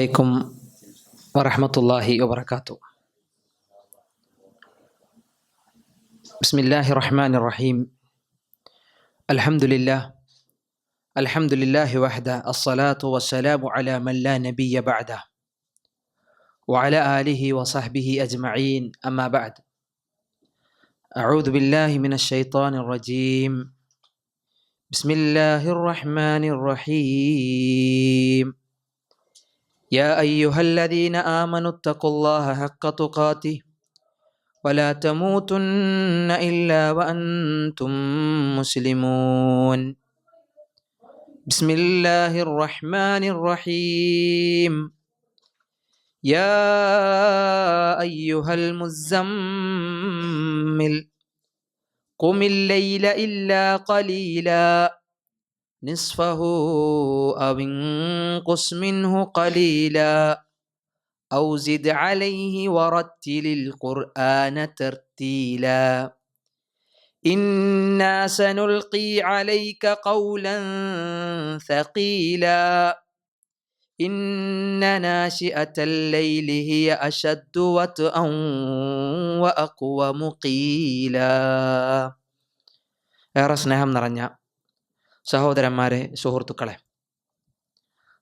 عليكم ورحمة الله وبركاته. بسم الله الرحمن الرحيم. الحمد لله. الحمد لله وحده. الصلاة والسلام على من لا نبي بعده. وعلى آله وصحبه أجمعين. أما بعد. أعوذ بالله من الشيطان الرجيم. بسم الله الرحمن الرحيم. يا أيها الذين آمنوا اتقوا الله حق تقاته ولا تموتن إلا وأنتم مسلمون. بسم الله الرحمن الرحيم. يا أيها المزمل قم الليل إلا قليلا. نصفه أو انقص منه قليلا أو زد عليه ورتل القرآن ترتيلا. إنا سنلقي عليك قولا ثقيلا. إن ناشئة الليل هي أشد وطئا وأقوم قيلا رسنا هم نرنيا സഹോദരന്മാരെ സുഹൃത്തുക്കളെ.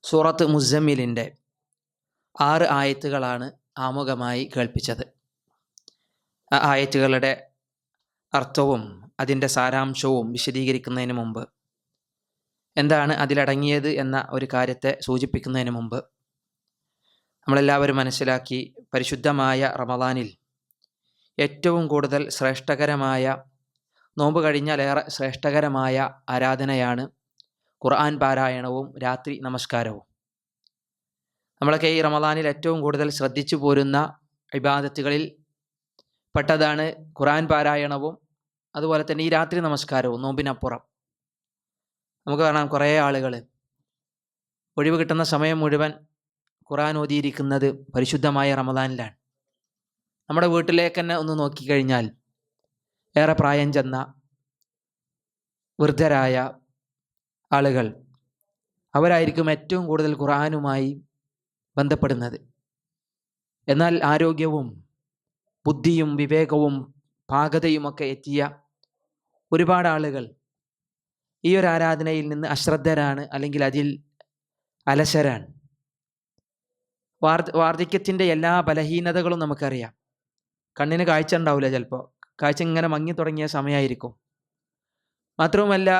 സൂറത്ത് മുസമ്മിലിന്റെ ആറ് ആയത്തുകളാണ് ആമുഖമായി കേൾപ്പിച്ചത്. ആ ആയത്തുകളുടെ അർത്ഥവും അതിന്റെ സാരാംശവും വിശദീകരിക്കുന്നതിന് മുമ്പ് എന്താണ് അതിലടങ്ങിയത് എന്ന ഒരു കാര്യത്തെ സൂചിപ്പിക്കുന്നതിന് മുമ്പ് നമ്മളെല്ലാവരും മനസ്സിലാക്കി പരിശുദ്ധമായ റമദാനിൽ ഏറ്റവും കൂടുതൽ ശ്രേഷ്ഠകരമായ നോമ്പ് കഴിഞ്ഞാൽ ഏറെ ശ്രേഷ്ഠകരമായ ആരാധനയാണ് ഖുർആൻ പാരായണവും രാത്രി നമസ്കാരവും. നമ്മളൊക്കെ ഈ റമദാനിൽ ഏറ്റവും കൂടുതൽ ശ്രദ്ധിച്ചു പോരുന്ന ഇബാദത്തുകളിൽ പെട്ടതാണ് ഖുർആൻ പാരായണവും അതുപോലെ തന്നെ ഈ രാത്രി നമസ്കാരവും നോമ്പിനപ്പുറം. നമുക്ക് കാണാം കുറേ ആളുകൾ ഒഴിവ് കിട്ടുന്ന സമയം മുഴുവൻ ഖുർആൻ ഓതിയിരിക്കുന്നത് പരിശുദ്ധമായ റമദാനിലാണ്. നമ്മുടെ വീട്ടിലേക്ക് തന്നെ ഒന്ന് നോക്കിക്കഴിഞ്ഞാൽ ഏറെ പ്രായം ചെന്ന വൃദ്ധരായ ആളുകൾ അവരായിരിക്കും ഏറ്റവും കൂടുതൽ ഖുർആനുമായി ബന്ധപ്പെടുന്നത്. എന്നാൽ ആരോഗ്യവും ബുദ്ധിയും വിവേകവും പാകതയുമൊക്കെ എത്തിയ ഒരുപാട് ആളുകൾ ഈ ഒരു ആരാധനയിൽ നിന്ന് അശ്രദ്ധരാണ് അല്ലെങ്കിൽ അതിൽ അലസരാണ്. വാർ വാർദ്ധക്യത്തിന്റെ എല്ലാ ബലഹീനതകളും നമുക്കറിയാം. കണ്ണിന് കാഴ്ച ഉണ്ടാവില്ല ചിലപ്പോൾ കാഴ്ച ഇങ്ങനെ മങ്ങി തുടങ്ങിയ സമയമായിരിക്കും മാത്രവുമല്ല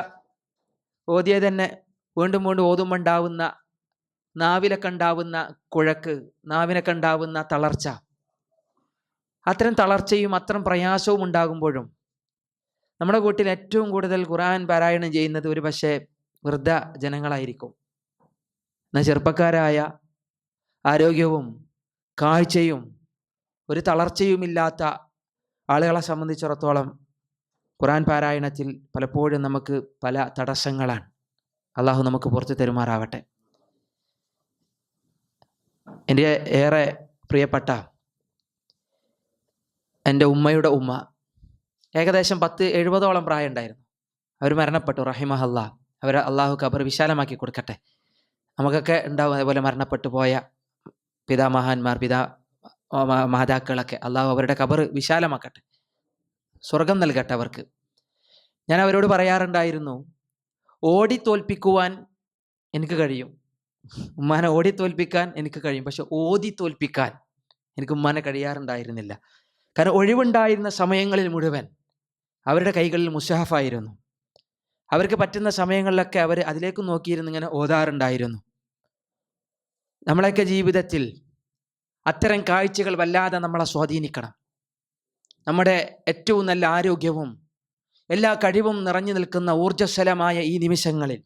ഓതിയ തന്നെ വീണ്ടും വീണ്ടും ഓതുമ്പോൾ ഉണ്ടാവുന്ന നാവിലൊക്കെ ഉണ്ടാവുന്ന കുഴക്ക് നാവിനൊക്കെ ഉണ്ടാവുന്ന തളർച്ച. അത്തരം തളർച്ചയും അത്തരം പ്രയാസവും ഉണ്ടാകുമ്പോഴും നമ്മുടെ കൂട്ടിൽ ഏറ്റവും കൂടുതൽ ഖുറാൻ പാരായണം ചെയ്യുന്നത് ഒരു പക്ഷേ വൃദ്ധ ജനങ്ങളായിരിക്കും. എന്നാൽ ചെറുപ്പക്കാരായ ആരോഗ്യവും കാഴ്ചയും ഒരു തളർച്ചയുമില്ലാത്ത ആളുകളെ സംബന്ധിച്ചിടത്തോളം ഖുറാൻ പാരായണത്തിൽ പലപ്പോഴും നമുക്ക് പല തടസ്സങ്ങളാണ്. അള്ളാഹു നമുക്ക് പുറത്തു തരുമാറാവട്ടെ. എന്റെ ഏറെ പ്രിയപ്പെട്ട എന്റെ ഉമ്മയുടെ ഉമ്മ ഏകദേശം പത്ത് എഴുപതോളം പ്രായം ഉണ്ടായിരുന്നു. അവർ മരണപ്പെട്ടു റഹിമഹല്ല. അവർ അള്ളാഹു ഖബർ വിശാലമാക്കി കൊടുക്കട്ടെ. നമുക്കൊക്കെ ഉണ്ടാവും അതേപോലെ മരണപ്പെട്ടു പോയ പിതാമഹാന്മാർ പിതാ മാതാക്കളൊക്കെ. അള്ളാഹു അവരുടെ കബർ വിശാലമാക്കട്ടെ. സ്വർഗം നൽകട്ടെ അവർക്ക്. ഞാൻ അവരോട് പറയാറുണ്ടായിരുന്നു ഓടി തോൽപ്പിക്കുവാൻ എനിക്ക് കഴിയും. ഉമ്മാനെ ഓടി തോൽപ്പിക്കാൻ എനിക്ക് കഴിയും. പക്ഷെ ഓതി തോൽപ്പിക്കാൻ എനിക്ക് ഉമ്മാനെ കഴിയാറുണ്ടായിരുന്നില്ല. കാരണം ഒഴിവുണ്ടായിരുന്ന സമയങ്ങളിൽ മുഴുവൻ അവരുടെ കൈകളിൽ മുഷാഫായിരുന്നു അവർക്ക് പറ്റുന്ന സമയങ്ങളിലൊക്കെ അവർ അതിലേക്ക് നോക്കിയിരുന്ന് ഇങ്ങനെ ഓതാറുണ്ടായിരുന്നു. നമ്മളൊക്കെ ജീവിതത്തിൽ അത്തരം കാഴ്ചകൾ വല്ലാതെ നമ്മളെ സ്വാധീനിക്കണം. നമ്മുടെ ഏറ്റവും നല്ല ആരോഗ്യവും എല്ലാ കഴിവും നിറഞ്ഞു നിൽക്കുന്ന ഊർജസ്വലമായ ഈ നിമിഷങ്ങളിൽ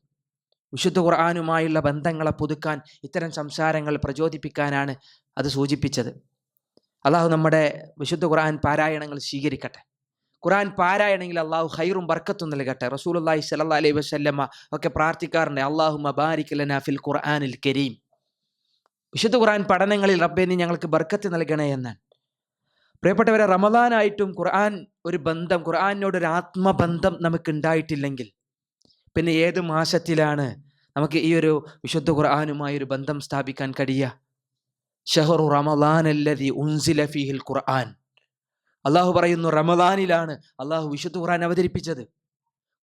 വിശുദ്ധ ഖുർആാനുമായുള്ള ബന്ധങ്ങളെ പുതുക്കാൻ ഇത്തരം സംസാരങ്ങൾ പ്രചോദിപ്പിക്കാനാണ് അത് സൂചിപ്പിച്ചത്. അള്ളാഹു നമ്മുടെ വിശുദ്ധ ഖുർആൻ പാരായണങ്ങൾ സ്വീകരിക്കട്ടെ. ഖുർആൻ പാരായണമെങ്കിൽ അള്ളാഹു ഹൈറും ബർക്കത്തും നൽകട്ടെ. റസൂൽ അള്ളാഹി സല്ലാ അലൈഹി വസ്ല്ലമ്മ ഒക്കെ പ്രാർത്ഥിക്കാറുണ്ട് അള്ളാഹു മബാരിക് ലനാ ഫിൽ ഖുർആനിൽ കരീം. വിശുദ്ധ ഖുർആൻ പഠനങ്ങളിൽ റബ്ബെ നീ ഞങ്ങൾക്ക് ബർക്കത്ത് നൽകണേ എന്ന്. പ്രിയപ്പെട്ടവരെ റമദാനായിട്ടും ഖുർആൻ ഒരു ബന്ധം ഖുർആാനിനോട് ഒരു ആത്മബന്ധം നമുക്ക് ഉണ്ടായിട്ടില്ലെങ്കിൽ പിന്നെ ഏത് മാസത്തിലാണ് നമുക്ക് ഈ ഒരു വിശുദ്ധ ഖുർആാനുമായി ഒരു ബന്ധം സ്ഥാപിക്കാൻ കഴിയുക? ഷഹറു റമദാൻ അല്ലതി ഉൻസില ഫീഹിൽ ഖുർആൻ. അള്ളാഹു പറയുന്നു റമദാനിലാണ് അള്ളാഹു വിശുദ്ധ ഖുർആൻ അവതരിപ്പിച്ചത്.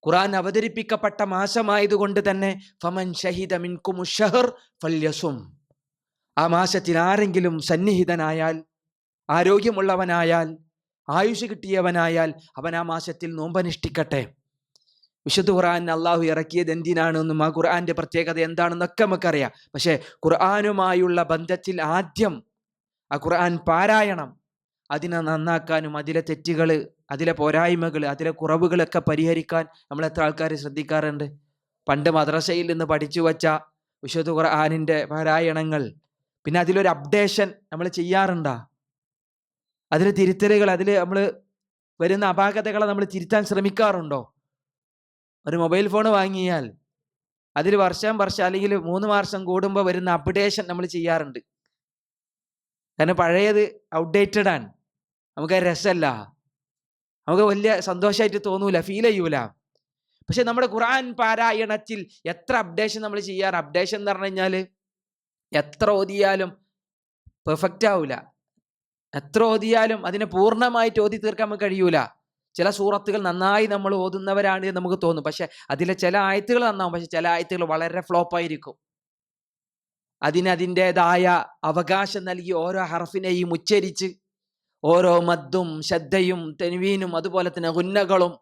ഖുർആൻ അവതരിപ്പിക്കപ്പെട്ട മാസമായതുകൊണ്ട് തന്നെ ഫമൻ ഷഹിദ മിൻകുമു ഷഹർ ഫല്യസും. ആ മാസത്തിൽ ആരെങ്കിലും സന്നിഹിതനായാൽ ആരോഗ്യമുള്ളവനായാൽ ആയുഷ് കിട്ടിയവനായാൽ അവൻ ആ മാസത്തിൽ നോമ്പനുഷ്ഠിക്കട്ടെ. വിശുദ്ധ ഖുർആൻ അള്ളാഹു ഇറക്കിയത് എന്തിനാണെന്നും ആ ഖുർആന്റെ പ്രത്യേകത എന്താണെന്നൊക്കെ നമുക്കറിയാം. പക്ഷേ ഖുർആനുമായുള്ള ബന്ധത്തിൽ ആദ്യം ആ ഖുർആൻ പാരായണം. അതിനെ നന്നാക്കാനും അതിലെ തെറ്റുകൾ അതിലെ പോരായ്മകൾ അതിലെ കുറവുകളൊക്കെ പരിഹരിക്കാൻ നമ്മൾ എത്ര ആൾക്കാർ ശ്രദ്ധിക്കാറുണ്ട്? പണ്ട് മദ്രസയിൽ നിന്ന് പഠിച്ചു വച്ച വിശുദ്ധ ഖുർആാനിന്റെ പാരായണങ്ങൾ പിന്നെ അതിലൊരു അപ്ഡേഷൻ നമ്മൾ ചെയ്യാറുണ്ടോ? അതിൽ തിരുത്തലുകൾ അതിൽ നമ്മൾ വരുന്ന അപാകതകളെ നമ്മൾ തിരുത്താൻ ശ്രമിക്കാറുണ്ടോ? ഒരു മൊബൈൽ ഫോൺ വാങ്ങിയാൽ അതിൽ വർഷം വർഷം അല്ലെങ്കിൽ മൂന്ന് വർഷം കൂടുമ്പോൾ വരുന്ന അപ്ഡേഷൻ നമ്മൾ ചെയ്യാറുണ്ട്. കാരണം പഴയത് ഔട്ട്ഡേറ്റഡ് ആണ്. നമുക്ക് രസമല്ല. നമുക്ക് വലിയ സന്തോഷമായിട്ട് തോന്നൂല ഫീൽ ചെയ്യൂല. പക്ഷെ നമ്മുടെ ഖുറാൻ പാരായണത്തിൽ എത്ര അപ്ഡേഷൻ നമ്മൾ ചെയ്യാറ്? അപ്ഡേഷൻ എന്ന് പറഞ്ഞു കഴിഞ്ഞാൽ എത്ര ഓതിയാലും പെർഫെക്റ്റ് ആവില്ല എത്ര ഓതിയാലും അതിനെ പൂർണമായിട്ട് ഓതി തീർക്കാൻ കഴിയൂല. ചില സൂറത്തുകൾ നന്നായി നമ്മൾ ഓതുന്നവരാണ് നമുക്ക് തോന്നും. പക്ഷെ അതിലെ ചില ആയത്തുകൾ നന്നാവും. പക്ഷെ ചില ആയത്തുകൾ വളരെ ഫ്ലോപ്പായിരിക്കും അതിന് അതിന്റെതായ അവകാശം നൽകി ഓരോ ഹർഫിനെയും ഉച്ചരിച്ച് ഓരോ മദ്ദും ശ്രദ്ധയും തെനുവീനും അതുപോലെ തന്നെ ഉന്നകളും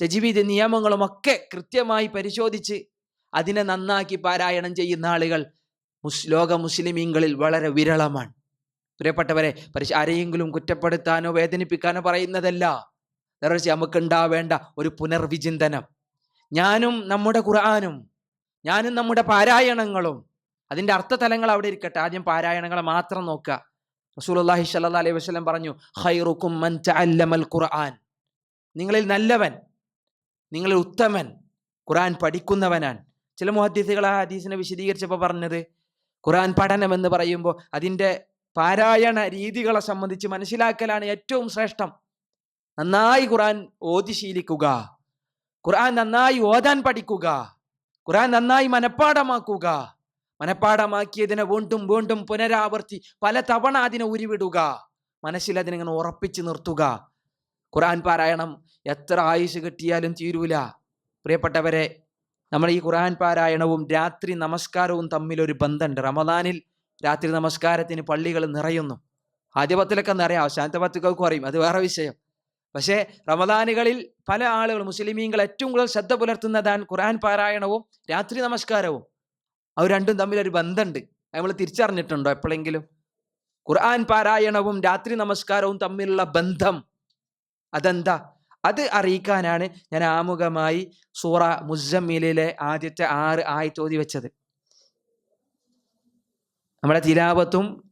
തെജീവിത നിയമങ്ങളും ഒക്കെ കൃത്യമായി പരിശോധിച്ച് അതിനെ നന്നാക്കി പാരായണം ചെയ്യുന്ന ആളുകൾ മുസ് ലോക മുസ്ലിമീങ്ങളിൽ വളരെ വിരളമാണ്. പ്രിയപ്പെട്ടവരെ പരിശ ആരെയെങ്കിലും കുറ്റപ്പെടുത്താനോ വേദനിപ്പിക്കാനോ പറയുന്നതല്ല. നിറച്ച് നമുക്കുണ്ടാവേണ്ട ഒരു പുനർവിചിന്തനം. ഞാനും നമ്മുടെ ഖുർആാനും ഞാനും നമ്മുടെ പാരായണങ്ങളും അതിന്റെ അർത്ഥതലങ്ങൾ അവിടെ ഇരിക്കട്ടെ. ആദ്യം പാരായണങ്ങളെ മാത്രം നോക്കുക. റസൂലുള്ളാഹി സ്വല്ലല്ലാഹി അലൈഹി വസല്ലം പറഞ്ഞു ഖൈറുക്കും മൻ തഅല്ലമൽ ഖുർആൻ. നിങ്ങളിൽ നല്ലവൻ നിങ്ങളിൽ ഉത്തമൻ ഖുർആൻ പഠിക്കുന്നവനാണ്. ചില മുഹദ്ദീസുകൾ ആ ഹദീസിനെ വിശദീകരിച്ചപ്പോൾ പറഞ്ഞത് ഖുർആൻ പഠനം എന്ന് പറയുമ്പോൾ അതിന്റെ പാരായണ രീതികളെ സംബന്ധിച്ച് മനസ്സിലാക്കലാണ് ഏറ്റവും ശ്രേഷ്ഠം. നന്നായി ഖുറാൻ ഓതി ശീലിക്കുക. ഖുർആൻ നന്നായി ഓതാൻ പഠിക്കുക. ഖുർആൻ നന്നായി മനഃപ്പാടമാക്കുക മനഃപ്പാടമാക്കിയതിനെ വീണ്ടും വീണ്ടും പുനരാവർത്തി പല തവണ അതിനെ ഉരുവിടുക. മനസ്സിൽ അതിനിങ്ങനെ ഉറപ്പിച്ചു നിർത്തുക. ഖുർആൻ പാരായണം എത്ര ആയുസ് കിട്ടിയാലും തീരൂല. പ്രിയപ്പെട്ടവരെ നമ്മൾ ഈ ഖുർആൻ പാരായണവും രാത്രി നമസ്കാരവും തമ്മിലൊരു ബന്ധമുണ്ട്. റമദാനിൽ രാത്രി നമസ്കാരത്തിന് പള്ളികൾ നിറയുന്നു. ആദ്യ പത്തിലൊക്കെ നിറയാം അവസാനത്തെ പത്തുകൾക്കും അറിയും. അത് വേറെ വിഷയം. പക്ഷേ റമദാനുകളിൽ പല ആളുകൾ മുസ്ലിമീങ്ങൾ ഏറ്റവും കൂടുതൽ ശ്രദ്ധ പുലർത്തുന്നതാണ് ഖുർആൻ പാരായണവും രാത്രി നമസ്കാരവും. അവർ രണ്ടും തമ്മിലൊരു ബന്ധമുണ്ട്. നമ്മൾ തിരിച്ചറിഞ്ഞിട്ടുണ്ടോ എപ്പോഴെങ്കിലും? ഖുർആൻ പാരായണവും രാത്രി നമസ്കാരവും തമ്മിലുള്ള ബന്ധം അതെന്താ? അത് അറിയിക്കാനാണ് ഞാൻ ആമുഖമായി സൂറ മുസമ്മിലിലെ ആദ്യത്തെ ആറ് ആയത്തോതി വെച്ചത്. നമ്മുടെ തിലാവത്തും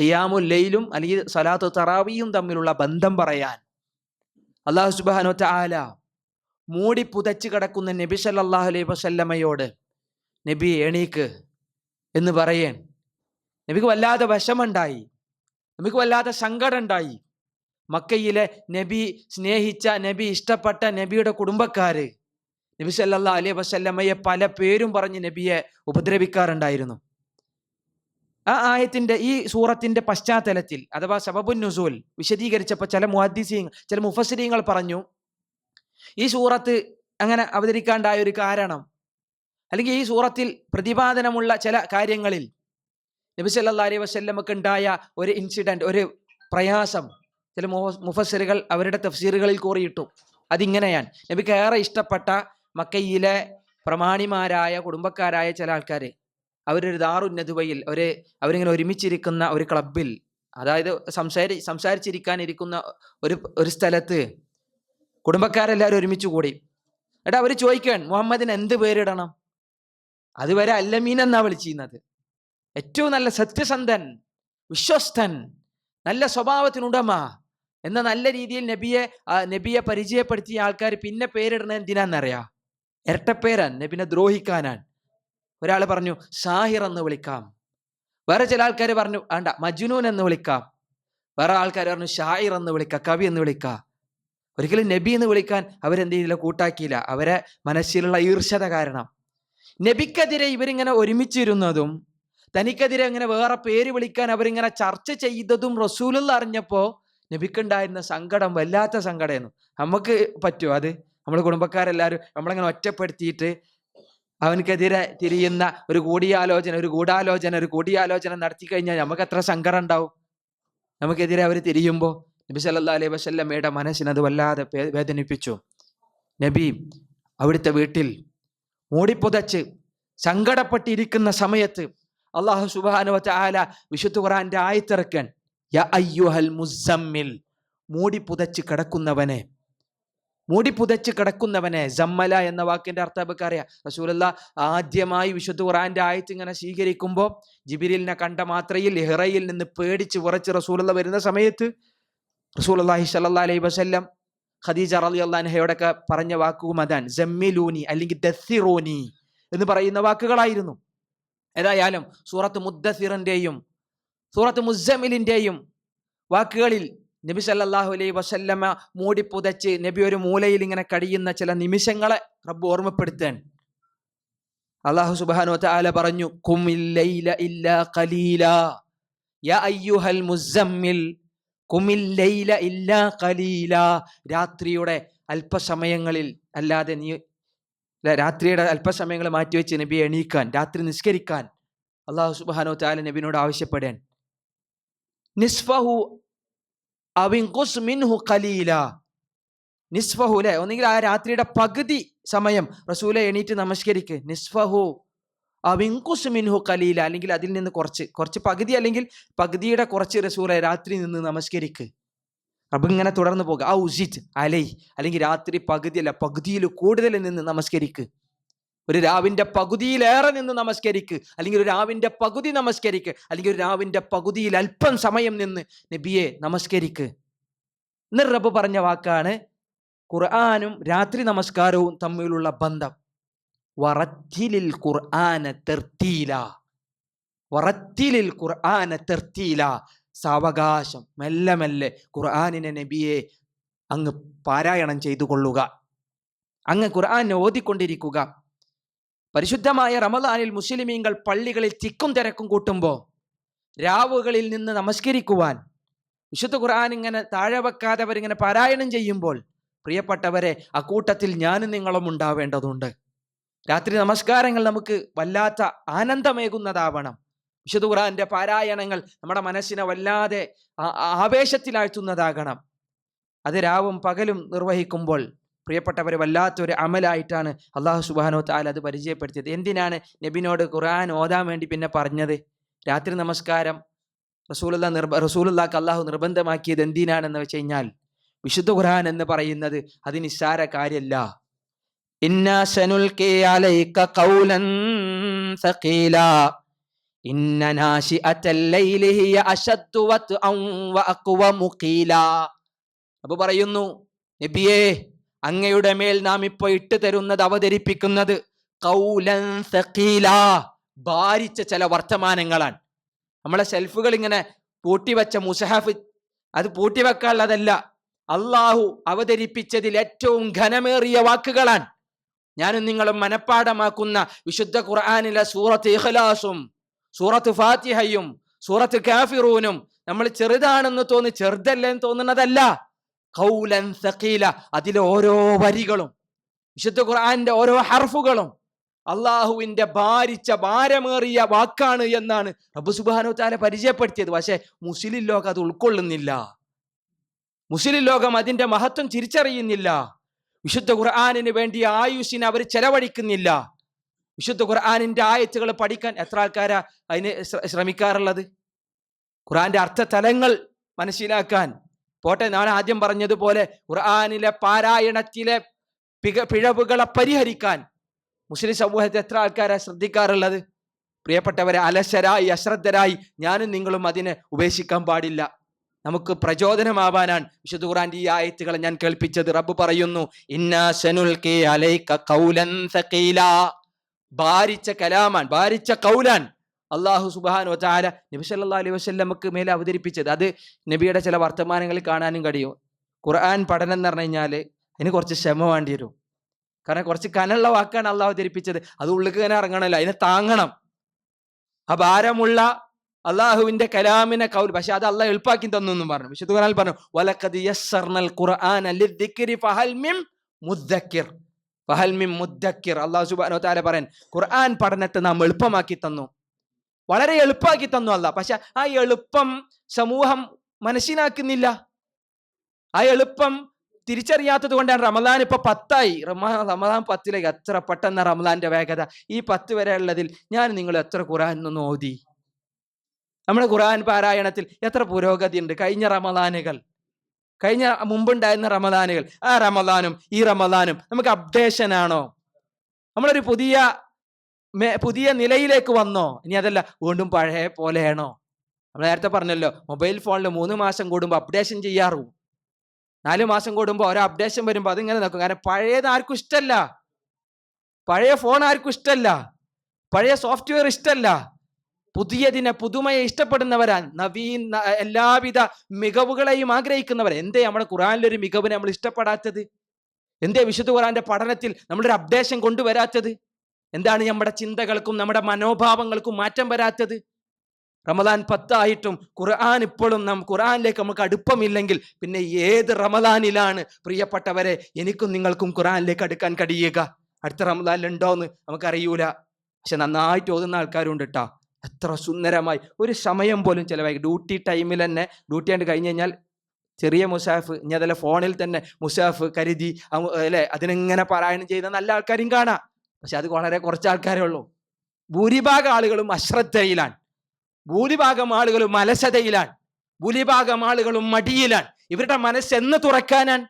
ഖിയാമുൽ ലൈലും അല്ലെങ്കിൽ സലാത്തു തറാവിയും തമ്മിലുള്ള ബന്ധം പറയാൻ അള്ളാഹു സുബാനോ ആല മൂടി പുതച്ചു കിടക്കുന്ന നബി സല്ലാഹു അലൈഹി വസല്ലമ്മയോട് നബി എണീക്ക് എന്ന് പറയേൻ. നബിക്ക് വല്ലാതെ വിഷമുണ്ടായി നബിക്ക് വല്ലാതെ സങ്കടം ഉണ്ടായി. മക്കയിലെ നബി സ്നേഹിച്ച നബി ഇഷ്ടപ്പെട്ട നബിയുടെ കുടുംബക്കാര്. നബി സല്ലാ അലൈഹി വസല്ലമ്മയെ പല പേരും പറഞ്ഞ് നബിയെ ഉപദ്രവിക്കാറുണ്ടായിരുന്നു. ആ ആയത്തിന്റെ ഈ സൂറത്തിന്റെ പശ്ചാത്തലത്തിൽ അഥവാ സബബുൻ നുസൂൽ വിശദീകരിച്ചപ്പോൾ ചില മുഹദ്ദിസീങ്ങൾ ചില മുഫസരീങ്ങൾ പറഞ്ഞു ഈ സൂറത്ത് അങ്ങനെ അവതരിക്കാണ്ടായ ഒരു കാരണം അല്ലെങ്കിൽ ഈ സൂറത്തിൽ പ്രതിപാദനമുള്ള ചില കാര്യങ്ങളിൽ നബി സല്ലാ അലൈഹി വസല്ലമക്ക് ഉണ്ടായ ഒരു ഇൻസിഡന്റ് ഒരു പ്രയാസം ചില മുഫസ്സിറുകൾ അവരുടെ തഫ്സീറുകളിൽ കോറിയിട്ടു. അതിങ്ങനെയാണ് നബിക്ക് ഏറെ ഇഷ്ടപ്പെട്ട മക്കയിലെ പ്രമാണിമാരായ കുടുംബക്കാരായ ചില ആൾക്കാർ അവരൊരു ദാറുന്നതുവയിൽ ഒരു അവരിങ്ങനെ ഒരുമിച്ചിരിക്കുന്ന ഒരു ക്ലബിൽ അതായത് സംസാരി സംസാരിച്ചിരിക്കാനിരിക്കുന്ന ഒരു ഒരു സ്ഥലത്ത് കുടുംബക്കാരെല്ലാവരും ഒരുമിച്ച് കൂടി. എടാ അവർ ചോദിക്കാൻ മുഹമ്മദിന് എന്ത് പേരിടണം? അതുവരെ അല്ലമീൻ എന്നാ വിളിച്ചിരുന്നത്? ഏറ്റവും നല്ല സത്യസന്ധൻ വിശ്വസ്തൻ നല്ല സ്വഭാവത്തിനുടമ എന്ന നല്ല രീതിയിൽ നബിയെ നബിയെ പരിചയപ്പെടുത്തിയ ആൾക്കാർ പിന്നെ പേരിടുന്നത് എന്തിനാന്നറിയാ? ഇരട്ടപ്പേരാൻ നബിനെ ദ്രോഹിക്കാനാണ്. ഒരാൾ പറഞ്ഞു ഷാഹിർ എന്ന് വിളിക്കാം. വേറെ ചില ആൾക്കാർ പറഞ്ഞു വേണ്ട മജുനൂൻ എന്ന് വിളിക്കാം. വേറെ ആൾക്കാർ പറഞ്ഞു ഷായിർ എന്ന് വിളിക്കാം കവി എന്ന് വിളിക്കാം. ഒരിക്കലും നബി എന്ന് വിളിക്കാൻ അവരെന്ത് ചെയ്തില്ല കൂട്ടാക്കിയില്ല? അവരെ മനസ്സിലുള്ള ഈർഷത കാരണം. നബിക്കെതിരെ ഇവരിങ്ങനെ ഒരുമിച്ചിരുന്നതും തനിക്കെതിരെ ഇങ്ങനെ വേറെ പേര് വിളിക്കാൻ അവരിങ്ങനെ ചർച്ച ചെയ്തതും റസൂലുള്ള അറിഞ്ഞപ്പോ നബിക്കുണ്ടായിരുന്ന സങ്കടം വല്ലാത്ത സങ്കടമായിരുന്നു. നമുക്ക് പറ്റുമോ അത്? നമ്മുടെ കുടുംബക്കാരെല്ലാവരും നമ്മളങ്ങനെ ഒറ്റപ്പെടുത്തിയിട്ട് അവനക്കെതിരെ തിരിയുന്ന ഒരു കൂടിയാലോചന ഒരു ഗൂഢാലോചന ഒരു കൂടിയാലോചന നടത്തി കഴിഞ്ഞാൽ നമുക്ക് എത്ര സങ്കടം ഉണ്ടാവും നമുക്കെതിരെ അവർ തിരിയുമ്പോൾ നബി സല്ലാ അലൈഹി വസല്ലമ്മയുടെ മനസ്സിനത് വല്ലാതെ വേദനിപ്പിച്ചു. നബി അവിടുത്തെ വീട്ടിൽ മൂടിപ്പുതച്ച് സങ്കടപ്പെട്ടിരിക്കുന്ന സമയത്ത് അള്ളാഹു സുബാനുവ ആല വിശുദ്ധ ഖുറാന്റെ ആയത്തിറക്കാൻ യ മുസമ്മിൽ മൂടിപ്പുതച്ച് കിടക്കുന്നവനെ. മൂടിപ്പുതച്ച് കിടക്കുന്നവനെ. ജമ്മല എന്ന വാക്കിന്റെ അർത്ഥം നമുക്ക് അറിയാം. റസൂലല്ല ആദ്യമായി വിശുദ്ധ ഖുറാന്റെ ആയത്ത് ഇങ്ങനെ സ്വീകരിക്കുമ്പോൾ ജിബിരിലിനെ കണ്ട മാത്രയിൽ ഹിറയിൽ നിന്ന് പേടിച്ച് ഉറച്ച് റസൂലല്ല വരുന്ന സമയത്ത് റസൂലി സല്ലാ അലൈഹി വസല്ലം ഖദീജ റലി അള്ളാൻഹയോടൊക്കെ പറഞ്ഞ വാക്കും അതാണ്. ജമ്മിലൂനി അല്ലെങ്കിൽ ദസ്സിറോനി എന്ന് പറയുന്ന വാക്കുകളായിരുന്നു. ഏതായാലും സൂറത്ത് മുദ്ദസിറിന്റെയും സൂറത്ത് മുസമിലിന്റെയും വാക്കുകളിൽ നബി സല്ലല്ലാഹു അലൈഹി വസല്ലമ മൂടി പുതച്ച് നബി ഒരു മൂലയിൽ ഇങ്ങനെ കഴിയുന്ന ചില നിമിഷങ്ങളെ റബ്ബ് ഓർമ്മപ്പെടുത്താൻ അള്ളാഹു സുബാനു താല പറഞ്ഞു കുമില്ലൈല ഇല്ല ഖലീല യാ അയ്യുഹൽ മുസമ്മിൽ കുമില്ലൈല ഇല്ല ഖലീല. രാത്രിയുടെ അല്പസമയങ്ങളിൽ അല്ലാതെ നീ രാത്രിയുടെ അല്പസമയങ്ങൾ മാറ്റിവെച്ച് നബി എണീക്കാൻ രാത്രി നിസ്കരിക്കാൻ അള്ളാഹു സുബാനോ താല നബിനോട് ആവശ്യപ്പെടാൻ നിസ്ഫഹു അവിൻകുസ് മിൻഹു ഖലീല നിസ്ഫഹു അല്ലെ ഒന്നെങ്കിൽ ആ രാത്രിയുടെ പകുതി സമയം റസൂലെ എണീറ്റ് നമസ്കരിക്ക്. നിസ്ഫഹു അവിൻകുസ് മിൻഹു ഖലീല അല്ലെങ്കിൽ അതിൽ നിന്ന് കുറച്ച് കുറച്ച് പകുതി അല്ലെങ്കിൽ പകുതിയുടെ കുറച്ച് റസൂലെ രാത്രി നിന്ന് നമസ്കരിക്ക്. അപ്പൊ ഇങ്ങനെ തുടർന്ന് പോകുക ആ അലൈ. അല്ലെങ്കിൽ രാത്രി പകുതി അല്ല പകുതിയിൽ കൂടുതൽ നിന്ന് നമസ്കരിക്ക്. ഒരു രാവിന്റെ പകുതിയിലേറെ നിന്ന് നമസ്കരിക്ക്. അല്ലെങ്കിൽ ഒരു രാവിന്റെ പകുതി നമസ്കരിക്ക്. അല്ലെങ്കിൽ ഒരു രാവിന്റെ പകുതിയിൽ അല്പം സമയം നിന്ന് നബിയെ നമസ്കരിക്ക്. റബ്ബ് പറഞ്ഞ വാക്കാണ് ഖുർആാനും രാത്രി നമസ്കാരവും തമ്മിലുള്ള ബന്ധം. വറത്തിലിൽ ഖുർആന തെർത്തീല. വറത്തിലിൽ ഖുർആന തെർത്തീല. സാവകാശം. മെല്ലെ മെല്ലെ ഖുർആാനിനെ നബിയെ അങ്ങ് പാരായണം ചെയ്തു കൊള്ളുക. അങ്ങ് ഖുർആൻ ഓതിക്കൊണ്ടിരിക്കുക. പരിശുദ്ധമായ റമദാനിൽ മുസ്ലിമീങ്ങൾ പള്ളികളിൽ തിക്കും തിരക്കും കൂട്ടുമ്പോൾ രാവുകളിൽ നിന്ന് നമസ്കരിക്കുവാൻ വിശുദ്ധ ഖുർആൻ ഇങ്ങനെ താഴെ വെക്കാതെ അവരിങ്ങനെ പാരായണം ചെയ്യുമ്പോൾ പ്രിയപ്പെട്ടവരെ അക്കൂട്ടത്തിൽ ഞാനും നിങ്ങളും ഉണ്ടാവേണ്ടതുണ്ട്. രാത്രി നമസ്കാരങ്ങൾ നമുക്ക് വല്ലാത്ത ആനന്ദമേകുന്നതാവണം. വിശുദ്ധ ഖുർആന്റെ പാരായണങ്ങൾ നമ്മുടെ മനസ്സിനെ വല്ലാതെ ആവേശത്തിലാഴ്ത്തുന്നതാകണം. അത് രാവും പകലും നിർവഹിക്കുമ്പോൾ പ്രിയപ്പെട്ടവരെ വല്ലാത്തൊരു അമലായിട്ടാണ് അള്ളാഹു സുബാനോ താല അത് പരിചയപ്പെടുത്തിയത്. എന്തിനാണ് നബിനോട് ഖുർആൻ ഓതാൻ വേണ്ടി പിന്നെ പറഞ്ഞത്? രാത്രി നമസ്കാരം റസൂലുള്ള നിർബ റസൂലുള്ളാക്ക് അള്ളാഹു നിർബന്ധമാക്കിയത് എന്തിനാണെന്ന് വെച്ച് കഴിഞ്ഞാൽ വിശുദ്ധ ഖുർആൻ എന്ന് പറയുന്നത് അത് നിസ്സാര കാര്യമല്ല അപ്പൊ പറയുന്നു നബിയേ അങ്ങയുടെ മേൽ നാം ഇപ്പൊ ഇട്ട് തരുന്നത് അവതരിപ്പിക്കുന്നത് ഭാരിച്ച ചില വർത്തമാനങ്ങളാണ്. നമ്മളെ ഷെൽഫുകൾ ഇങ്ങനെ പൂട്ടിവെച്ച മുസഹഫ് അത് പൂട്ടിവെക്കാനുള്ളതല്ല അള്ളാഹു അവതരിപ്പിച്ചതിൽ ഏറ്റവും ഘനമേറിയ വാക്കുകളാണ്. ഞാനും നിങ്ങളും മനഃപ്പാടമാക്കുന്ന വിശുദ്ധ ഖുർആാനിലെ സൂറത്ത് ഇഖ്ലാസും സൂറത്ത് ഫാത്തിഹയും സൂറത്ത് കാഫിറൂനും നമ്മൾ ചെറുതാണെന്ന് തോന്നി ചെറുതല്ലെന്ന് തോന്നുന്നതല്ല. കൗലൻ സഖീല. അതിലെ ഓരോ വരികളും വിശുദ്ധ ഖുർആന്റെ ഓരോ ഹർഫുകളും അള്ളാഹുവിന്റെ ഭാരിച്ച ഭാരമേറിയ വാക്കാണ് എന്നാണ് റബ്ബു സുബാനു താല പരിചയപ്പെടുത്തിയത്. പക്ഷേ മുസ്ലിം ലോകം അത് ഉൾക്കൊള്ളുന്നില്ല. മുസ്ലിം ലോകം അതിന്റെ മഹത്വം തിരിച്ചറിയുന്നില്ല. വിശുദ്ധ ഖുർആാനിന് വേണ്ടി ആയുഷിനെ അവർ ചെലവഴിക്കുന്നില്ല. വിശുദ്ധ ഖുർആാനിന്റെ ആയത്തുകൾ പഠിക്കാൻ എത്ര ആൾക്കാരാ അതിന് ശ്ര- ശ്രമിക്കാറുള്ളത്? ഖുർആന്റെ അർത്ഥതലങ്ങൾ മനസ്സിലാക്കാൻ പോട്ടെ ഞാൻ ആദ്യം പറഞ്ഞതുപോലെ ഖുർആാനിലെ പാരായണത്തിലെ പിക പിഴവുകളെ പരിഹരിക്കാൻ മുസ്ലിം സമൂഹത്തെ എത്ര ആൾക്കാരാണ് ശ്രദ്ധിക്കാറുള്ളത്? പ്രിയപ്പെട്ടവരെ അലശരായി അശ്രദ്ധരായി ഞാനും നിങ്ങളും അതിനെ ഉപേക്ഷിക്കാൻ പാടില്ല. നമുക്ക് പ്രചോദനമാവാനാണ് വിശുദ്ധ ഖുർആന്റെ ഈ ആയത്തുകളെ ഞാൻ കേൾപ്പിച്ചത്. റബ്ബ് പറയുന്നു ഭാരിച്ച കലാമാൻ ഭാരിച്ച കൗലാൻ. അള്ളാഹു സുബാൻ വചാല നബി സല്ലാ അലൈഹി വസ്ല്ലമക്ക് മേലെ അവതരിപ്പിച്ചത്. അത് നബിയുടെ ചില വർത്തമാനങ്ങളിൽ കാണാനും കഴിയും. ഖുർആൻ പഠനം എന്ന് പറഞ്ഞു കഴിഞ്ഞാൽ അതിന് കുറച്ച് ക്ഷമ വേണ്ടി വരും. കാരണം കുറച്ച് കനുള്ള വാക്കാണ് അള്ളാഹു അവതരിപ്പിച്ചത്. അത് ഉള്ളിൽ ഇങ്ങനെ ഇറങ്ങണമല്ലോ അതിനെ താങ്ങണം. ആ ഭാരമുള്ള അള്ളാഹുവിന്റെ കലാമിനെ കൗൽ പക്ഷെ അത് അള്ളാഹ് എളുപ്പാക്കി തന്നു എന്നും പറഞ്ഞു. വിശുദ്ധ ഖുർആൻ പറഞ്ഞു വലക്കത് യസ്സർനൽ ലിദ്ദിക്രി ഫഹൽ മുദ്ദക്കിർ. ഫഹൽ മുദ്ദക്കിർ. അള്ളാഹു സുബ്ഹാനഹു താല പറയാൻ ഖുർആൻ പഠനത്തെ നാം എളുപ്പമാക്കി തന്നു. വളരെ എളുപ്പമാക്കി തന്നു അല്ല പക്ഷെ ആ എളുപ്പം സമൂഹം മനസ്സിലാക്കുന്നില്ല. ആ എളുപ്പം തിരിച്ചറിയാത്തത് കൊണ്ടാണ് റമദാൻ ഇപ്പൊ പത്തായി. റമ- റമദാൻ പത്തിലേക്ക് എത്ര പെട്ടെന്ന റമദാന്റെ വേഗത. ഈ പത്ത് വരെ ഉള്ളതിൽ ഞാൻ നിങ്ങൾ എത്ര ഖുറാൻ ഒന്ന് ഓതി നമ്മുടെ ഖുറാൻ പാരായണത്തിൽ എത്ര പുരോഗതി ഉണ്ട്? കഴിഞ്ഞ റമദാനുകൾ. കഴിഞ്ഞ മുമ്പുണ്ടായിരുന്ന റമദാനുകൾ. ആ റമദാനും ഈ റമദാനും നമുക്ക് അപ്ഡേഷൻ ആണോ? നമ്മളൊരു പുതിയ പുതിയ നിലയിലേക്ക് വന്നോ? ഇനി അതല്ല വീണ്ടും പഴയ പോലെയാണോ? നമ്മൾ നേരത്തെ പറഞ്ഞല്ലോ മൊബൈൽ ഫോണിൽ മൂന്ന് മാസം കൂടുമ്പോൾ അപ്ഡേഷൻ ചെയ്യാറു. നാല് മാസം കൂടുമ്പോൾ ഓരോ അപ്ഡേഷൻ വരുമ്പോൾ അതിങ്ങനെ നോക്കും കാരണം പഴയത് ആർക്കും ഇഷ്ടമല്ല പഴയ ഫോൺ ആർക്കും ഇഷ്ടമല്ല പഴയ സോഫ്റ്റ്വെയർ ഇഷ്ടമല്ല പുതിയതിനെ പുതുമയെ ഇഷ്ടപ്പെടുന്നവരാ നവീൻ എല്ലാവിധ മികവുകളെയും ആഗ്രഹിക്കുന്നവർ എന്തേ നമ്മുടെ ഖുറാനിലൊരു മികവിനെ നമ്മൾ ഇഷ്ടപ്പെടാത്തത്? എന്തേ വിശുദ്ധ ഖുറാന്റെ പഠനത്തിൽ നമ്മളൊരു അപ്ഡേഷൻ കൊണ്ടുവരാത്തത്? എന്താണ് നമ്മുടെ ചിന്തകൾക്കും നമ്മുടെ മനോഭാവങ്ങൾക്കും മാറ്റം വരാത്തത്? റമദാൻ പത്തായിട്ടും ഖുർആൻ ഇപ്പോഴും നാം ഖുർആനിലേക്ക് നമുക്ക് അടുപ്പമില്ലെങ്കിൽ പിന്നെ ഏത് റമദാനിലാണ്? പ്രിയപ്പെട്ടവരെ എനിക്കും നിങ്ങൾക്കും ഖുർആനിലേക്ക് അടുക്കാൻ കഴിയുക? അടുത്ത റമദാനിൽ ഉണ്ടോന്ന് നമുക്കറിയൂല. പക്ഷെ നന്നായിട്ട് ഓതുന്ന ആൾക്കാരുണ്ട് കേട്ടോ എത്ര സുന്ദരമായി. ഒരു സമയം പോലും ചിലവായി. ഡ്യൂട്ടി ടൈമിൽ തന്നെ ഡ്യൂട്ടി ആയിട്ട് കഴിഞ്ഞ് കഴിഞ്ഞാൽ ചെറിയ മുസാഫ് ഇനി അതല്ല ഫോണിൽ തന്നെ മുസാഫ് കരുതി അല്ലേ? അതിനെങ്ങനെ പാരായണം ചെയ്യുന്ന നല്ല ആൾക്കാരും കാണാം. പക്ഷെ അത് വളരെ കുറച്ച് ആൾക്കാരേ ഉള്ളൂ. ഭൂരിഭാഗം ആളുകളും അശ്രദ്ധയിലാണ് ഭൂരിഭാഗം ആളുകളും അലസതയിലാണ് ഭൂരിഭാഗം ആളുകളും മടിയിലാണ് ഇവരുടെ മനസ്സ് എന്ന് തുറക്കാനാണ്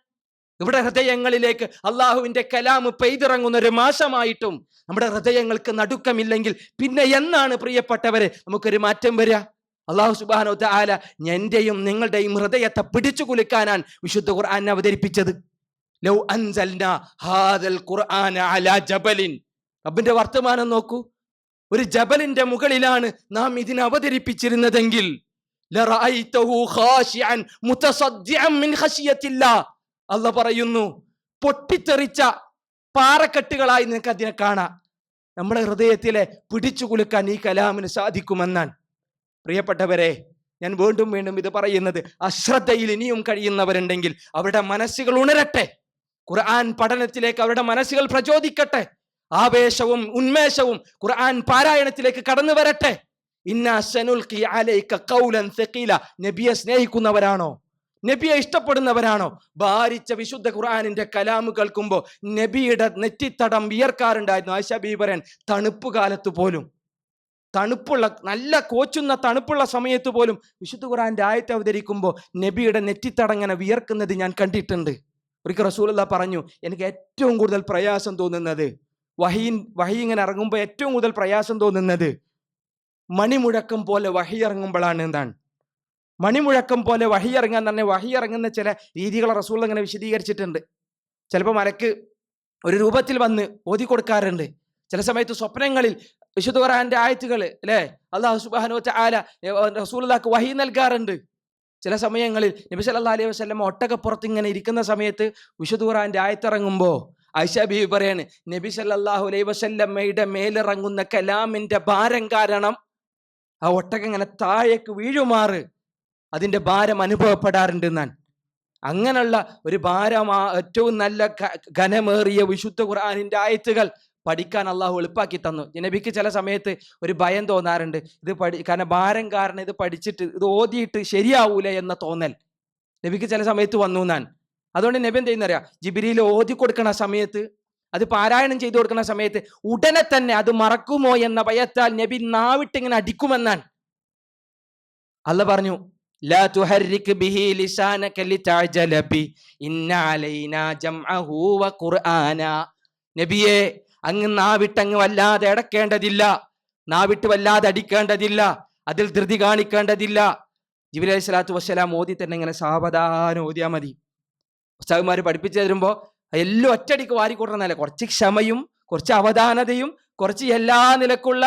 ഇവിടെ ഹൃദയങ്ങളിലേക്ക് അള്ളാഹുവിന്റെ കലാമ് പെയ്തിറങ്ങുന്ന ഒരു മാസമായിട്ടും നമ്മുടെ ഹൃദയങ്ങൾക്ക് നടുക്കമില്ലെങ്കിൽ പിന്നെ എന്നാണ് പ്രിയപ്പെട്ടവരെ? നമുക്കൊരു മാറ്റം വരിക അള്ളാഹു സുബാനോ ആല എന്റെയും നിങ്ങളുടെയും ഹൃദയത്തെ പിടിച്ചു കുലുക്കാനാണ് വിശുദ്ധ ഖുർആൻ അവതരിപ്പിച്ചത്. ലൗ അൻസൽന ഹാദൽ ഖുർആന അലാ ജബലിൻ. റബ്ബിന്റെ വർത്തമാനം നോക്കൂ. ഒരു ജബലിന്റെ മുകളിലാണ് നാം ഇതിനെ അവതരിപ്പിച്ചിരുന്നതെങ്കിൽ അല്ല പറയുന്നു പൊട്ടിത്തെറിച്ച പാറക്കെട്ടുകളായി നിനക്ക് അതിനെ കാണാം. നമ്മുടെ ഹൃദയത്തിലെ പിടിച്ചു കുലുക്കാൻ ഈ കലാമിന് സാധിക്കുമെന്നാണ്. പ്രിയപ്പെട്ടവരെ ഞാൻ വീണ്ടും വീണ്ടും ഇത് പറയുന്നത് അശ്രദ്ധയിൽ ഇനിയും കഴിയുന്നവരുണ്ടെങ്കിൽ അവരുടെ മനസ്സുകൾ ഉണരട്ടെ. ഖുർആൻ പഠനത്തിലേക്ക് അവരുടെ മനസ്സുകൾ പ്രചോദിക്കട്ടെ. ആവേശവും ഉന്മേഷവും ഖുർആൻ പാരായണത്തിലേക്ക് കടന്നു വരട്ടെ. നബിയെ സ്നേഹിക്കുന്നവരാണോ? നബിയെ ഇഷ്ടപ്പെടുന്നവരാണോ? ഭാരിച്ച വിശുദ്ധ ഖുർആാനിന്റെ കലാമ് കേൾക്കുമ്പോൾ നബിയുടെ നെറ്റിത്തടം വിയർക്കാറുണ്ടായിരുന്നു ആയിഷ ബീബരൻ തണുപ്പ് കാലത്ത് പോലും. തണുപ്പുള്ള നല്ല കോച്ചുന്ന തണുപ്പുള്ള സമയത്ത് പോലും വിശുദ്ധ ഖുർആന്റെ ആയത്തെ അവതരിക്കുമ്പോൾ നബിയുടെ നെറ്റിത്തടങ്ങനെ വിയർക്കുന്നത് ഞാൻ കണ്ടിട്ടുണ്ട്. ഒരിക്കൽ റസൂലുള്ള പറഞ്ഞു എനിക്ക് ഏറ്റവും കൂടുതൽ പ്രയാസം തോന്നുന്നത് വഹീൻ വഹി ഇങ്ങനെ ഇറങ്ങുമ്പോൾ ഏറ്റവും കൂടുതൽ പ്രയാസം തോന്നുന്നത് മണിമുഴക്കം പോലെ വഹി ഇറങ്ങുമ്പോഴാണ് എന്താണ് മണിമുഴക്കം പോലെ വഹി ഇറങ്ങാൻ തന്നെ വഹി ഇറങ്ങുന്ന ചില രീതികൾ റസൂൾ ഇങ്ങനെ വിശദീകരിച്ചിട്ടുണ്ട്. ചിലപ്പോൾ മലക്ക് ഒരു രൂപത്തിൽ വന്ന് ഓതി കൊടുക്കാറുണ്ട്. ചില സമയത്ത് സ്വപ്നങ്ങളിൽ വിശുദ്ധ ഖുർആന്റെ ആയത്തുകൾ അല്ലേ? അള്ളാഹു സുബാനു ആല റസൂലുള്ളാക്ക് വഹി നൽകാറുണ്ട്. ചില സമയങ്ങളിൽ നബി സല്ലാ അലൈഹി വസ്ലം ഒട്ടകപ്പുറത്ത് ഇങ്ങനെ ഇരിക്കുന്ന സമയത്ത് വിശുദ്ധ ഖുറാന്റെ ആയത്തിറങ്ങുമ്പോൾ ഐഷ ബീവി പറയാണ് നബി സല്ലാഹു അലൈഹി വസല്ലമ്മയുടെ മേലിറങ്ങുന്ന കലാമിന്റെ ഭാരം കാരണം ആ ഒട്ടകം ഇങ്ങനെ താഴേക്ക് വീഴുമാറ്. അതിന്റെ ഭാരം അനുഭവപ്പെടാറുണ്ട് എന്നാണ്. അങ്ങനെയുള്ള ഒരു ഭാരം ഏറ്റവും നല്ല ഘനമേറിയ വിശുദ്ധ ഖുർആനിന്റെ ആയത്തുകൾ പഠിക്കാൻ അള്ളാഹു എളുപ്പാക്കി തന്നു നബിക്ക് ചില സമയത്ത് ഒരു ഭയം തോന്നാറുണ്ട് ഇത് പഠി കാരണം ഭാരം കാരണം ഇത് പഠിച്ചിട്ട് ഇത് ഓതിയിട്ട് ശരിയാവൂല എന്ന തോന്നൽ നബിക്ക് ചില സമയത്ത് വന്നു ഞാൻ അതുകൊണ്ട് നബി എന്ത് ചെയ്യുന്നറിയാം ജിബിരിയിൽ ഓതി കൊടുക്കണ സമയത്ത് അത് പാരായണം ചെയ്തു കൊടുക്കുന്ന സമയത്ത് ഉടനെ തന്നെ അത് മറക്കുമോ എന്ന ഭയത്താൽ നബി നാവിട്ട് ഇങ്ങനെ അടിക്കുമെന്നാണ് അല്ല പറഞ്ഞു لا تحرك به لسانك لتعجل به إن علينا جمعه وقرآنا നബിയെ അങ്ങ് നാവിട്ടങ്ങ് വല്ലാതെ അടക്കേണ്ടതില്ല. നാവിട്ട് വല്ലാതെ അടിക്കേണ്ടതില്ല. അതിൽ ധൃതി കാണിക്കേണ്ടതില്ല. ജിബിലി അലൈഹി സ്വലാത്തു വസ്സലാം ഓതി തന്നെ ഇങ്ങനെ സാവധാനം ഓതിയാൽ മതി. ഉസ്താവുമാർ പഠിപ്പിച്ചു തരുമ്പോൾ എല്ലാം ഒറ്റടിക്ക് വാരിക്കൂട്ടണമെന്നല്ല കുറച്ച് ക്ഷമയും കുറച്ച് അവധാനതയും കുറച്ച് എല്ലാ നിലക്കുള്ള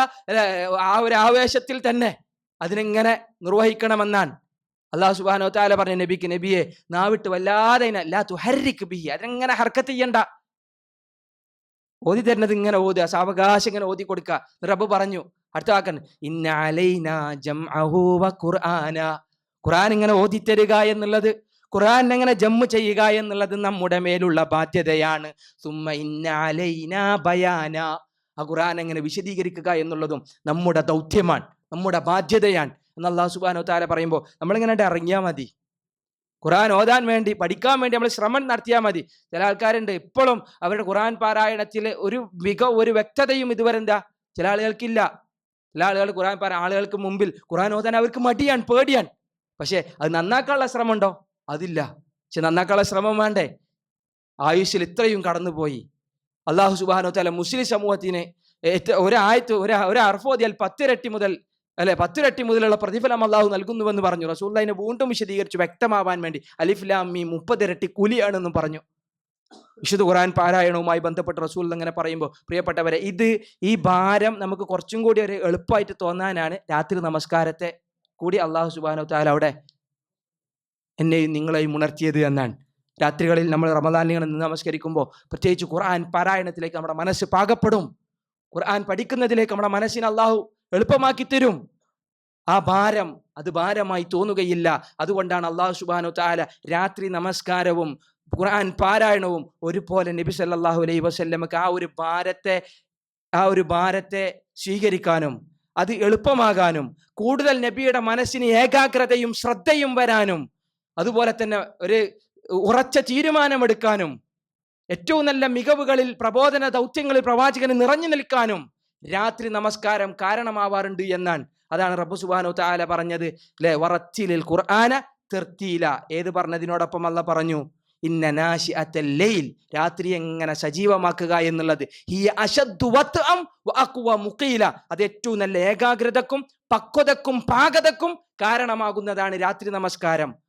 ആ ഒരു ആവേശത്തിൽ തന്നെ അതിനെങ്ങനെ നിർവഹിക്കണമെന്നാണ്. അള്ളാഹു സുബാനോ താല പറഞ്ഞ നബിക്ക് നബിയെ നാവിട്ട് വല്ലാതെ അതിനെ ലാ തുഹരിക്ക് ബിഹി. അതിനെങ്ങനെ ഹർക്കത്ത് ചെയ്യണ്ട. ഓതി തരുന്നത് ഇങ്ങനെ ഓതുക സാവകാശം ഇങ്ങനെ ഓതി കൊടുക്കുക. റബ്ബ് പറഞ്ഞു അടുത്ത വാക്കൻ ഖുറാൻ ഖുർആന. ഖുർആൻ ഇങ്ങനെ തരിക എന്നുള്ളത് ഖുർആൻ എങ്ങനെ ജമ്മ് ചെയ്യുക എന്നുള്ളത് നമ്മുടെ മേലുള്ള ബാധ്യതയാണ്. സുമ്മ ഇന്ന ബയാന. ആ ഖുർആൻ എങ്ങനെ വിശദീകരിക്കുക എന്നുള്ളതും നമ്മുടെ ദൗത്യമാണ് നമ്മുടെ ബാധ്യതയാണ്. എന്ന് അള്ളാഹു സുബാനോ താല പറയുമ്പോൾ നമ്മളിങ്ങനെ ഇറങ്ങിയാൽ മതി. ഖുർആൻ ഓതാൻ വേണ്ടി പഠിക്കാൻ വേണ്ടി നമ്മൾ ശ്രമം നടത്തിയാൽ മതി. ചില ആൾക്കാരുണ്ട്. ഇപ്പോഴും അവരുടെ ഖുർആൻ പാരായണത്തിൽ ഒരു മിക ഒരു വ്യക്തതയും ഇതുവരെ എന്താ? ചില ആളുകൾക്കില്ല. ചില ആളുകൾ ഖുർആൻ പാര ആളുകൾക്ക് മുമ്പിൽ ഖുർആൻ ഓതാൻ അവർക്ക് മടിയാണ് പേടിയാണ്. പക്ഷേ അത് നന്നാക്കാനുള്ള ശ്രമമുണ്ടോ? അതില്ല. പക്ഷെ നന്നാക്കാനുള്ള ശ്രമം വേണ്ടേ? ആയുഷിൽ ഇത്രയും കടന്നുപോയി. അള്ളാഹു സുബാനോ തല മുസ്ലിം സമൂഹത്തിന് ഒരു ഒരായത്ത് ഒരു ഒരു അർഫോദിയാൽ പത്തിരട്ടി മുതൽ അല്ലെ? പത്തിരട്ടി മുതലുള്ള പ്രതിഫലം അള്ളാഹു നൽകുന്നുവെന്ന് പറഞ്ഞു. റസൂൽ അതിനെ വീണ്ടും വിശദീകരിച്ചു. വ്യക്തമാവാൻ വേണ്ടി. അലിഫ്ലാമി മുപ്പതിരട്ടി കുലിയാണെന്നും പറഞ്ഞു. വിശുദ്ധ ഖുറാൻ പാരായണവുമായി ബന്ധപ്പെട്ട് റസൂൽ അങ്ങനെ പറയുമ്പോൾ പ്രിയപ്പെട്ടവരെ ഇത് ഈ ഭാരം നമുക്ക് കുറച്ചും കൂടി ഒരു എളുപ്പമായിട്ട് തോന്നാനാണ് രാത്രി നമസ്കാരത്തെ കൂടി അള്ളാഹു സുബാനോ താല അവിടെ എന്നെയും നിങ്ങളെയും ഉണർത്തിയത് എന്നാണ്. രാത്രികളിൽ നമ്മൾ റമദാനികൾ നമസ്കരിക്കുമ്പോൾ പ്രത്യേകിച്ച് ഖുർആൻ പാരായണത്തിലേക്ക് നമ്മുടെ മനസ്സ് പാകപ്പെടും. ഖുർആൻ പഠിക്കുന്നതിലേക്ക് നമ്മുടെ മനസ്സിന് അള്ളാഹു എളുപ്പമാക്കി തരും. ആ ഭാരം അത് ഭാരമായി തോന്നുകയില്ല. അതുകൊണ്ടാണ് അള്ളാഹു സുബാനു താല രാത്രി നമസ്കാരവും ഖുർആൻ പാരായണവും ഒരുപോലെ നബി സല്ലാഹു അലൈ വസല്ലമക്ക് ആ ഒരു ഭാരത്തെ ആ ഒരു ഭാരത്തെ സ്വീകരിക്കാനും അത് എളുപ്പമാകാനും കൂടുതൽ നബിയുടെ മനസ്സിന് ഏകാഗ്രതയും ശ്രദ്ധയും വരാനും അതുപോലെ തന്നെ ഒരു ഉറച്ച തീരുമാനമെടുക്കാനും ഏറ്റവും നല്ല മികവുകളിൽ പ്രബോധന ദൗത്യങ്ങളിൽ പ്രവാചകന് നിറഞ്ഞു നിൽക്കാനും രാത്രി നമസ്കാരം കാരണമാവാറുണ്ട് എന്നാണ്. അതാണ് റബ്ബു സുബാനു താല പറഞ്ഞത്. അല്ലെ വറച്ചിലിൽ ഖുർആന തെർത്തീല. ഏത് പറഞ്ഞതിനോടൊപ്പം അല്ല പറഞ്ഞു? ഇന്ന നാശി അത്തല്ലയിൽ രാത്രി എങ്ങനെ സജീവമാക്കുക എന്നുള്ളത്. ഈ അഖ്വ മുഖീല. അത് ഏറ്റവും നല്ല ഏകാഗ്രതക്കും പക്വതക്കും പാകതക്കും കാരണമാകുന്നതാണ് രാത്രി നമസ്കാരം.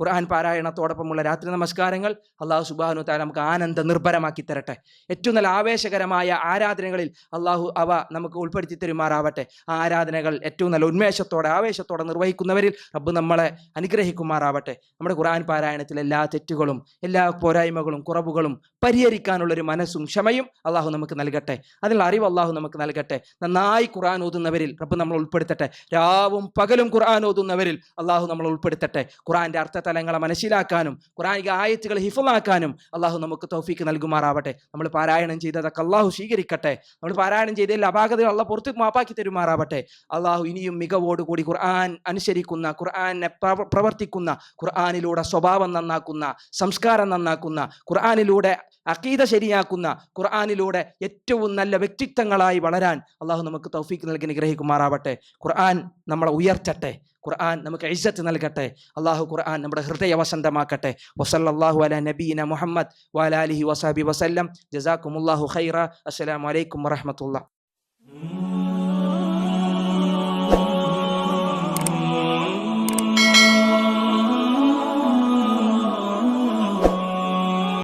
ഖുർആൻ പാരായണത്തോടൊപ്പമുള്ള രാത്രി നമസ്കാരങ്ങൾ അള്ളാഹു സുബാനു താല നമുക്ക് ആനന്ദ നിർഭരമാക്കി തരട്ടെ. ഏറ്റവും നല്ല ആവേശകരമായ ആരാധനകളിൽ അള്ളാഹു അവ നമുക്ക് ഉൾപ്പെടുത്തി തരുമാറാവട്ടെ. ആ ആരാധനകൾ ഏറ്റവും നല്ല ഉന്മേഷത്തോടെ ആവേശത്തോടെ നിർവഹിക്കുന്നവരിൽ റബ്ബ് നമ്മളെ അനുഗ്രഹിക്കുമാറാവട്ടെ. നമ്മുടെ ഖുർആൻ പാരായണത്തിലെ എല്ലാ തെറ്റുകളും എല്ലാ പോരായ്മകളും കുറവുകളും പരിഹരിക്കാനുള്ളൊരു മനസ്സും ക്ഷമയും അള്ളാഹു നമുക്ക് നൽകട്ടെ. അതിനുള്ള അറിവ് അള്ളാഹു നമുക്ക് നൽകട്ടെ. നന്നായി ഖുർആൻ ഓതുന്നവരിൽ റബ്ബ് നമ്മൾ ഉൾപ്പെടുത്തട്ടെ. രാവും പകലും ഖുർആൻ ഓതുന്നവരിൽ അള്ളാഹു നമ്മൾ ഉൾപ്പെടുത്തട്ടെ. ഖുർആന്റെ അർത്ഥതലങ്ങളെ മനസ്സിലാക്കാനും ഖുർആനിക ആയത്തുകൾ ഹിഫലാക്കാനും അള്ളാഹു നമുക്ക് തൗഫീക്ക് നൽകുമാറാവട്ടെ. നമ്മൾ പാരായണം ചെയ്തതൊക്കെ അള്ളാഹു സ്വീകരിക്കട്ടെ. നമ്മൾ പാരായണം ചെയ്തതിൽ അപാകതകൾ അള്ളാഹ് പുറത്ത് മാപ്പാക്കി തരുമാറാവട്ടെ. അള്ളാഹു ഇനിയും മികവോടുകൂടി ഖുർആൻ അനുസരിക്കുന്ന ഖുർആനെ പ്രവർത്തിക്കുന്ന ഖുർആാനിലൂടെ സ്വഭാവം നന്നാക്കുന്ന സംസ്കാരം നന്നാക്കുന്ന ഖുർആാനിലൂടെ അക്കീത ശരിയാക്കുന്ന ഖുർആാനിലൂടെ ഏറ്റവും നല്ല വ്യക്തിത്വങ്ങളായി വളരാൻ അള്ളാഹു നമുക്ക് തൗഫീക്ക് നൽകി നിഗ്രഹിക്കുമാറാവട്ടെ ഖുർആൻ നമ്മളെ ഉയർത്തട്ടെ. ഖുർആൻ നമുക്ക് ഇജ്ജത്ത് നൽകട്ടെ. അള്ളാഹു ഖുർആൻ നമ്മുടെ ഹൃദയ വസന്തമാക്കട്ടെ വസല്ലല്ലാഹു അല നബീന മുഹമ്മദ് വാലാലിഹി വസാബി വസല്ലം. ജസാക്കുമുല്ലാഹു ഖൈറ. അസ്സലാമു അലൈക്കും വറഹ്മത്തുള്ളാഹി